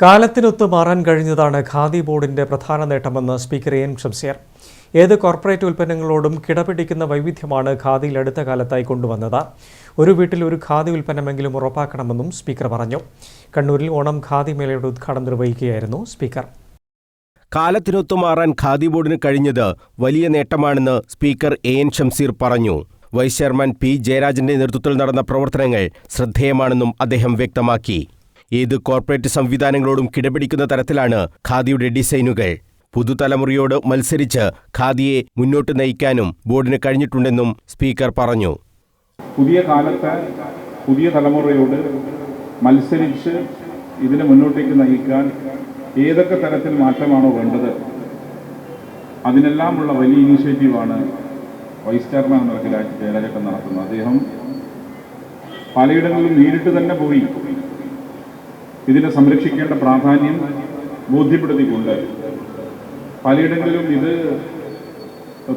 കാലത്തിനൊത്ത് മാറാൻ കഴിഞ്ഞതാണ് ഖാദി ബോർഡിന്റെ പ്രധാന നേട്ടമെന്ന് സ്പീക്കർ എൻ ഷംസിയർ ഏത് കോർപ്പറേറ്റ് ഉൽപ്പന്നങ്ങളോടും കിടപിടിക്കുന്ന വൈവിധ്യമാണ് ഖാദിയിൽ അടുത്ത കാലത്തായി കൊണ്ടുവന്നത്. ഒരു വീട്ടിൽ ഒരു ഖാദി ഉൽപ്പന്നമെങ്കിലും ഉറപ്പാക്കണമെന്നും സ്പീക്കർ പറഞ്ഞു. കണ്ണൂരിൽ ഓണം ഖാദി മേളയുടെ ഉദ്ഘാടനം നിർവഹിക്കുകയായിരുന്നു സ്പീക്കർ. കാലത്തിനൊത്തു മാറാൻ ഖാദി ബോർഡിന് കഴിഞ്ഞത് വലിയ നേട്ടമാണെന്ന് സ്പീക്കർ എ എൻ ഷംസീർ പറഞ്ഞു. വൈസ് ചെയർമാൻ പി ജയരാജന്റെ നേതൃത്വത്തിൽ നടന്ന പ്രവർത്തനങ്ങൾ ശ്രദ്ധേയമാണെന്നും അദ്ദേഹം വ്യക്തമാക്കി. ഏത് കോർപ്പറേറ്റ് സംവിധാനങ്ങളോടും കിടപിടിക്കുന്ന തരത്തിലാണ് ഖാദിയുടെ ഡിസൈനുകൾ. പുതുതലമുറയോട് മത്സരിച്ച് ഖാദിയെ മുന്നോട്ട് നയിക്കാനും ബോർഡിന് കഴിഞ്ഞിട്ടുണ്ടെന്നും സ്പീക്കർ പറഞ്ഞു. പുതിയ കാലത്തെ പുതിയ തലമുറയോട് മത്സരിച്ച് ഇതിനെ മുന്നോട്ടേക്ക് നയിക്കാൻ ഏതൊക്കെ തരത്തിൽ മാറ്റമാണോ വേണ്ടത്? അതിനെല്ലാമുള്ള വലിയ ഇനീഷ്യേറ്റീവാണ് വൈസ് ചെയർമാൻ എന്ന നിലയ്ക്ക് രാജ് നടത്തുന്നത് അദ്ദേഹം പലയിടങ്ങളിലും നേരിട്ട് തന്നെ പോയി ഇതിനെ സംരക്ഷിക്കേണ്ട പ്രാധാന്യം ബോധ്യപ്പെടുത്തിക്കൊണ്ട് പലയിടങ്ങളിലും ഇത്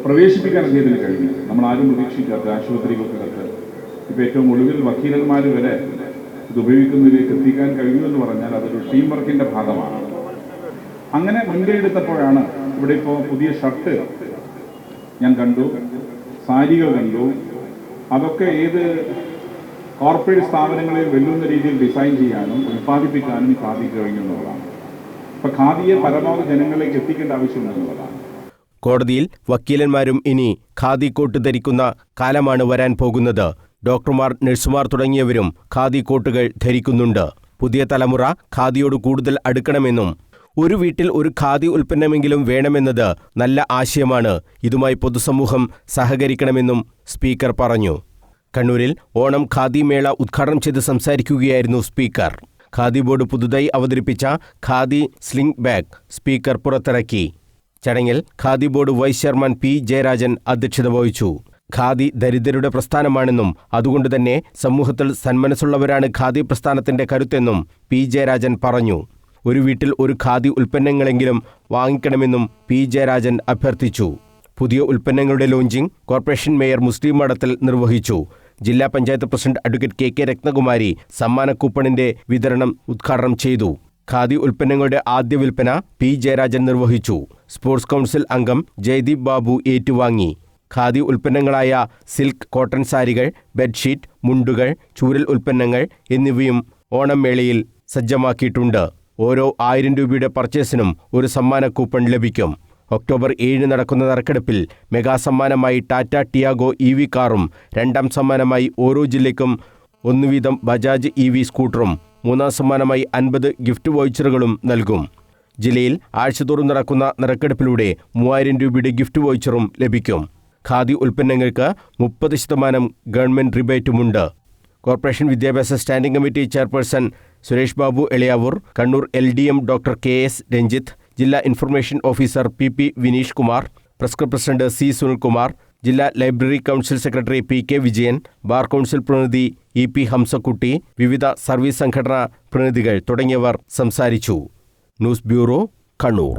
പ്രവേശിപ്പിക്കാൻ അദ്ദേഹത്തിന് കഴിഞ്ഞു. നമ്മൾ ആരും പ്രതീക്ഷിക്കാത്ത ആശുപത്രികൾക്കകത്ത് ഇപ്പോൾ ഏറ്റവും ഒടുവിൽ വക്കീലന്മാർ വരെ ഇത് ഉപയോഗിക്കുന്നതിലേക്ക് എത്തിക്കാൻ കഴിഞ്ഞു എന്ന് പറഞ്ഞാൽ അതൊരു ടീം വർക്കിന്റെ ഭാഗമാണ്. അങ്ങനെ മുൻകൈ എടുത്തപ്പോഴാണ് ഇവിടെ ഇപ്പോൾ പുതിയ ഷർട്ട് ഞാൻ കണ്ടു സാരികൾ കണ്ടു. അതൊക്കെ ഏത് കോർപ്പറേറ്റ് സ്ഥാപനങ്ങളെ വെല്ലുന്ന രീതിയിൽ ഡിസൈൻ ചെയ്യാനും ഉൽപ്പാദിപ്പിക്കാനും ഖാദി കഴിഞ്ഞു എന്നുള്ളതാണ് അപ്പൊ ഖാദിയെ പരമാവധി ജനങ്ങളിലേക്ക് എത്തിക്കേണ്ട ആവശ്യമുണ്ടെന്നുള്ളതാണ് കോടതിയിൽ വക്കീലന്മാരും ഇനി ഖാദി കോട്ട് ധരിക്കുന്ന കാലമാണ് വരാൻ പോകുന്നത്. ഡോക്ടർമാർ നഴ്സുമാർ തുടങ്ങിയവരും ഖാദി കോട്ടുകൾ ധരിക്കുന്നുണ്ട്. പുതിയ തലമുറ ഖാദിയോട് കൂടുതൽ അടുക്കണമെന്നും ഒരു വീട്ടിൽ ഒരു ഖാദി ഉൽപ്പന്നമെങ്കിലും വേണമെന്നത് നല്ല ആശയമാണ്. ഇതുമായി പൊതുസമൂഹം സഹകരിക്കണമെന്നും സ്പീക്കർ പറഞ്ഞു. കണ്ണൂരിൽ ഓണം ഖാദി മേള ഉദ്ഘാടനം ചെയ്ത് സംസാരിക്കുകയായിരുന്നു സ്പീക്കർ. ഖാദി ബോർഡ് പുതുതായി അവതരിപ്പിച്ച ഖാദി സ്ലിംഗ് ബാഗ് സ്പീക്കർ പുറത്തിറക്കി. ചടങ്ങിൽ khadi board vice chairman P Jayarajan അധ്യക്ഷത വഹിച്ചു. ഖാദി ദരിദ്രരുടെ പ്രസ്ഥാനമാണെന്നും അതുകൊണ്ട് തന്നെ സമൂഹത്തിൽ സന്മനസ്സുള്ളവരാണ് ഖാദി പ്രസ്ഥാനത്തിന്റെ കരുത്തെന്നും പി ജയരാജൻ പറഞ്ഞു. ഒരു വീട്ടിൽ ഒരു ഖാദി ഉൽപ്പന്നങ്ങളെങ്കിലും വാങ്ങിക്കണമെന്നും പി ജയരാജൻ അഭ്യർത്ഥിച്ചു. പുതിയ ഉൽപ്പന്നങ്ങളുടെ ലോഞ്ചിംഗ് കോർപ്പറേഷൻ മേയർ മുസ്ലിം മഠത്തിൽ നിർവഹിച്ചു. ജില്ലാ panchayat president advocate K K Ratnakumari സമ്മാന കൂപ്പണിന്റെ വിതരണം ഉദ്ഘാടനം ചെയ്തു. ഖാദി ഉൽപ്പന്നങ്ങളുടെ ആദ്യ വിൽപ്പന പി ജയരാജൻ നിർവഹിച്ചു. സ്പോർട്സ് കൗൺസിൽ അംഗം ജയദീപ് ബാബു ഏറ്റുവാങ്ങി. ഖാദി ഉൽപ്പന്നങ്ങളായ സിൽക്ക് കോട്ടൺ സാരികൾ ബെഡ്ഷീറ്റ് മുണ്ടുകൾ ചൂരൽ ഉൽപ്പന്നങ്ങൾ എന്നിവയും ഓണം മേളയിൽ സജ്ജമാക്കിയിട്ടുണ്ട്. ഓരോ ആയിരം രൂപയുടെ പർച്ചേസിനും ഒരു സമ്മാന കൂപ്പൺ ലഭിക്കും. ഒക്ടോബർ ഏഴിന് നടക്കുന്ന നറുക്കെടുപ്പിൽ മെഗാ സമ്മാനമായി ടാറ്റ ടിയാഗോ ഇ വി കാറും രണ്ടാം സമ്മാനമായി ഓരോ ജില്ലയ്ക്കും ഒന്നുവീതം ബജാജ് ഇ വി സ്കൂട്ടറും മൂന്നാം സമ്മാനമായി അൻപത് ഗിഫ്റ്റ് വൗച്ചറുകളും നൽകും. ജില്ലയിൽ ആഴ്ചതോറും നടക്കുന്ന നറുക്കെടുപ്പിലൂടെ മൂവായിരം രൂപയുടെ ഗിഫ്റ്റ് വൗച്ചറും ലഭിക്കും. ഖാദി ഉൽപ്പന്നങ്ങൾക്ക് മുപ്പത് ശതമാനം ഗവൺമെന്റ് റിബേറ്റുമുണ്ട്. കോർപ്പറേഷൻ വിദ്യാഭ്യാസ standing committee chairperson Suresh Babu Eliyavoor Kannur L D M doctor K S Ranjith ജില്ലാ information officer P P Vineesh Kumar press club president C Sunilkumar ജില്ലാ library council secretary P K Vijayan bar council പ്രതിനിധി E P Hamsakutty വിവിധ service സംഘടനാ പ്രതിനിധികൾ തുടങ്ങിയവർ സംസാരിച്ചു. News bureau Kannur.